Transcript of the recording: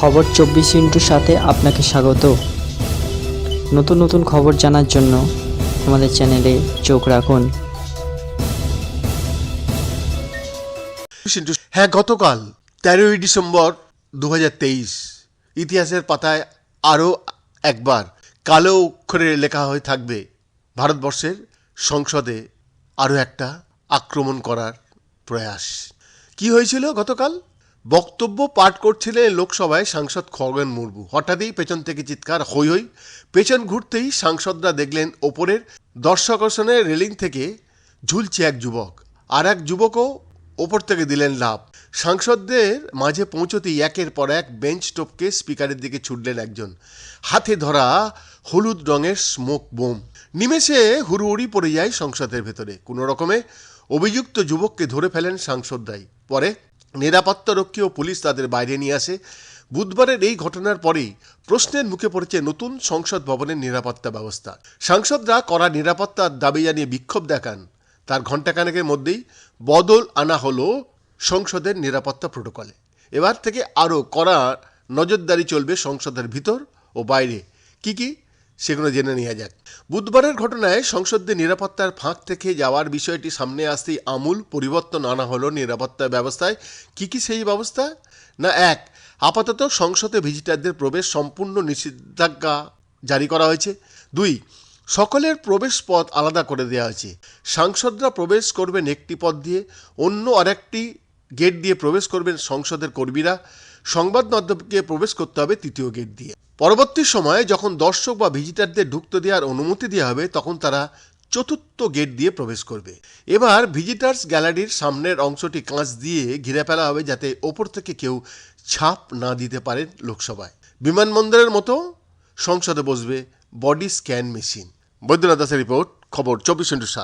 খবর চব্বিশ ইন্টুর সাথে আপনাকে স্বাগত। নতুন নতুন খবর জানার জন্য আমাদের চ্যানেলে চোখ রাখুন। হ্যাঁ গতকাল তেরোই ডিসেম্বর দু হাজার তেইশ। ইতিহাসের পাতায় আরও একবার কালো অক্ষরে লেখা হয়ে থাকবে ভারতবর্ষের সংসদে আরও একটা আক্রমণ করার প্রয়াস। কি হয়েছিল গতকাল? বক্তব্য পাঠ করছিলেন লোকসভায় সাংসদ খগেন মুর্মু। হঠাৎই পেছন থেকে চিৎকার, হই হই। পেছন ঘুরতেই সাংসদরা দেখলেন ওপরের দর্শকর্ষণের রেলিং থেকে ঝুলছে এক যুবক। আর এক যুবকও ওপর থেকে দিলেন লাভ সাংসদদের মাঝে পৌঁছতেই একের পর এক বেঞ্চ টপকে স্পিকারের দিকে ছুটলেন একজন। হাতে ধরা হলুদ রঙের স্মোক বোম। নিমেষে হুড়ুহুড়ি পড়ে যায় সংসদের ভেতরে। কোনো রকমে অভিযুক্ত যুবককে ধরে ফেলেন সাংসদরাই। পরে নিরাপত্তারক্ষী ও পুলিশ তাদের বাইরে নিয়ে আসে। বুধবারের এই ঘটনার পরেই প্রশ্নের মুখে পড়েছে নতুন সংসদ ভবনের নিরাপত্তা ব্যবস্থা। সাংসদরা কড়া নিরাপত্তার দাবি জানিয়ে বিক্ষোভ দেখান। তার ঘণ্টাখানেকের মধ্যেই বদল আনা হলো সংসদের নিরাপত্তা প্রোটোকলে। এবার থেকে আরও কড়া নজরদারি চলবে সংসদের ভিতর ও বাইরে। কি কি? সেগুলো জেনে নেওয়া যাক। বুধবারের ঘটনায় সংসদের নিরাপত্তার ফাঁক থেকে যাওয়ার বিষয়টি সামনে আসতেই আমূল পরিবর্তন আনা হলো নিরাপত্তা ব্যবস্থায়। কি কি সেই ব্যবস্থা? না, এক, আপাতত সংসদে ভিজিটারদের প্রবেশ সম্পূর্ণ নিষেধাজ্ঞা জারি করা হয়েছে। দুই, সকলের প্রবেশ পথ আলাদা করে দেওয়া হয়েছে। সাংসদরা প্রবেশ করবেন একটি পথ দিয়ে, অন্য আরেকটি গেট দিয়ে প্রবেশ করবেন সংসদের কর্মীরা। সংবাদ মাধ্যমকে প্রবেশ করতে হবে তৃতীয় গেট দিয়ে। পরবর্তী সময়ে যখন দর্শক বা ভিজিটারদের ঢুকতে দেওয়ার অনুমতি দেওয়া হবে, তখন তারা চতুর্থ গেট দিয়ে প্রবেশ করবে। এবার ভিজিটার্স গ্যালারির সামনের অংশটি কাঁচ দিয়ে ঘিরে ফেলা হবে যাতে ওপর থেকে কেউ ছাপ না দিতে পারে লোকসভায়। বিমানবন্দরের মতো সংসদে বসবে বডি স্ক্যান মেশিন। বৈদ্যনাথ দাসের রিপোর্ট, খবর চব্বিশ ইন্টু